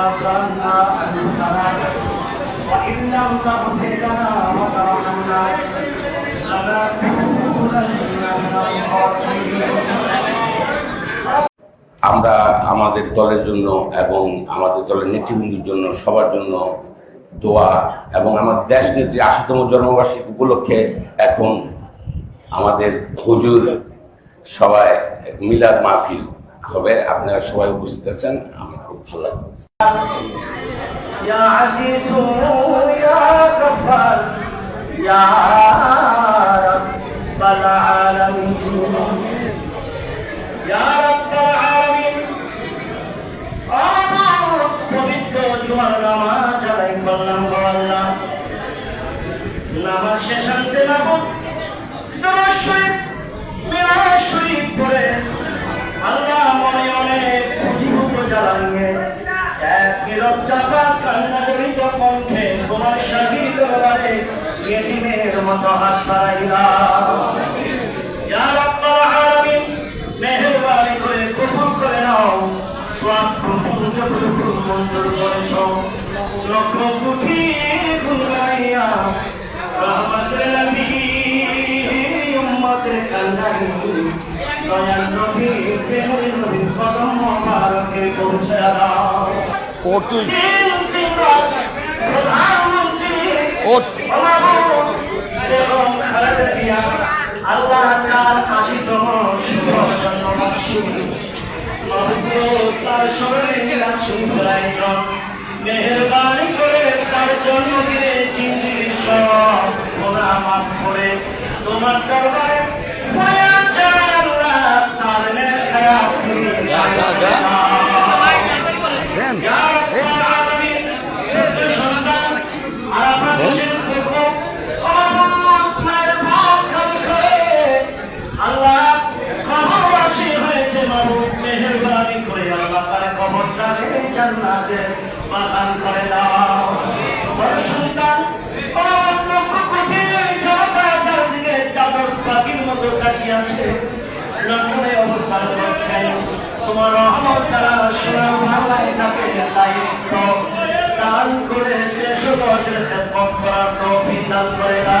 ظننا أنفسنا وإن لم تغفر لنا وترحمنا لنكونن من الخاسرين আমরা আমাদের দলের জন্য এবং আমাদের দলের নেতৃবৃন্দের জন্য সবার জন্য দোয়া এবং আমার দেশ নেত্রী আশিতম জন্মবার্ষিকী উপলক্ষে এখন আমাদের হুজুর সবাই মিলাদ মাহফিল হবে আপনারা সবাই উপস্থিত আছেন আমার খুব ভালো লাগবে নামাজ শেষ আনতে লাগো তোমার শরীর নীরব চাপা কান্না করিত কণ্ঠে তোমার শাহী দরবারে ইয়েতিমের মতো হাত বাড়াইলাম। ইয়া রাব্বাল আলামিন, মেহেরবানি করে কবুল করে নাও। সওয়াব কবুল কবুল মঞ্জুর করেছ, লক্ষ কোটি গুণ রহমতের নবী, উম্মতের কান্দারি দয়াল নবী প্রেমের নবী কদম মোবারকে পৌঁছে ওঠ তুই। তিন আয়োজন মেহরবানি করে তার জন্মদিনে জিন্দিগি সব গোনা মাফ করে। তোমার দরবারে পড়ে আছে আল্লাহ তার নেখায়া দেন লন্ডনে অবস্থান তোমার রহমত তারা সোনার ভাঙায় থাকে দায়িত্ব দান করে দেশ খেদমত করার তৌফিক দান করে দাও।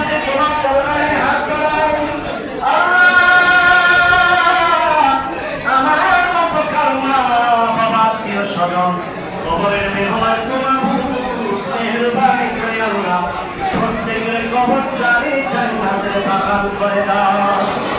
প্রত্যেকের কবর জানি জান্নাতের বাগান করে দাও।